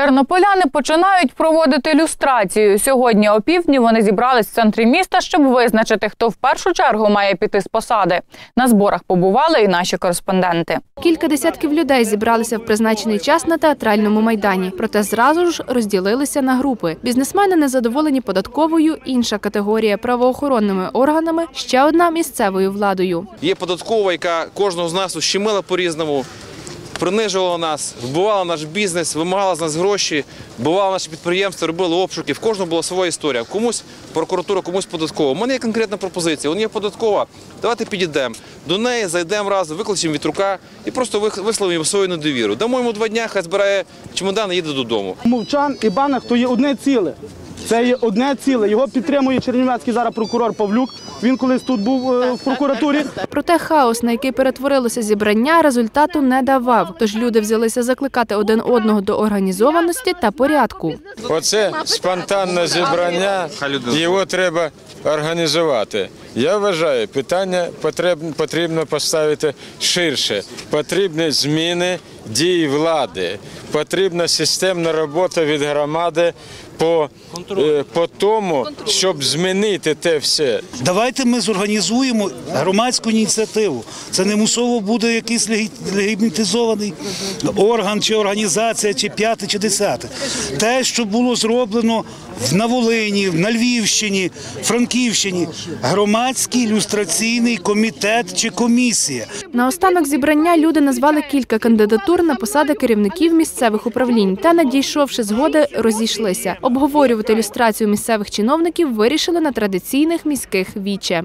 Тернополяни починають проводити люстрацію. Сьогодні о півдні вони зібрались в центрі міста, щоб визначити, хто в першу чергу має піти з посади. На зборах побували і наші кореспонденти. Кілька десятків людей зібралися в призначений час на театральному майдані, проте зразу ж розділилися на групи. Бізнесмени незадоволені податковою, інша категорія правоохоронними органами, ще одна місцевою владою. Є податкова, яка кожного з нас ущемила по-різному, принижувала нас, вбивала наш бізнес, вимагала з нас гроші, вбивала наші підприємства, робила обшуки. В кожного була своя історія. Комусь прокуратура, комусь податкова. У мене є конкретна пропозиція. Вона є податкова. Давайте підійдемо до неї, зайдемо разом, викличемо вітрука і просто висловимо свою недовіру. Дамо йому два дня, хай збирає чемодан і їде додому. Мовчан і Банах то є одне ціле. Це є одне ціле. Його підтримує чернівецький зараз прокурор Павлюк. Він колись тут був е, в прокуратурі. Проте хаос, на який перетворилося зібрання, результату не давав. Тож люди взялися закликати один одного до організованості та порядку. Оце спонтанне зібрання, його треба організувати. Я вважаю, питання потрібно, потрібно поставити ширше. Потрібні зміни дій влади, потрібна системна робота від громади по, е, по тому, щоб змінити те все. Давайте ми зорганізуємо громадську ініціативу. Це не мусово буде якийсь легі- легітимізований орган чи організація, чи п'яте, чи десяте. Те, що було зроблено в- на Волині, на Львівщині, Франківщині, громадський люстраційний комітет чи комісія. На останок зібрання люди назвали кілька кандидатур на посади керівників місцевих управлінь та, надійшовши згоди, розійшлися. Обговорювати люстрацію місцевих чиновників вирішили на традиційних міських віче.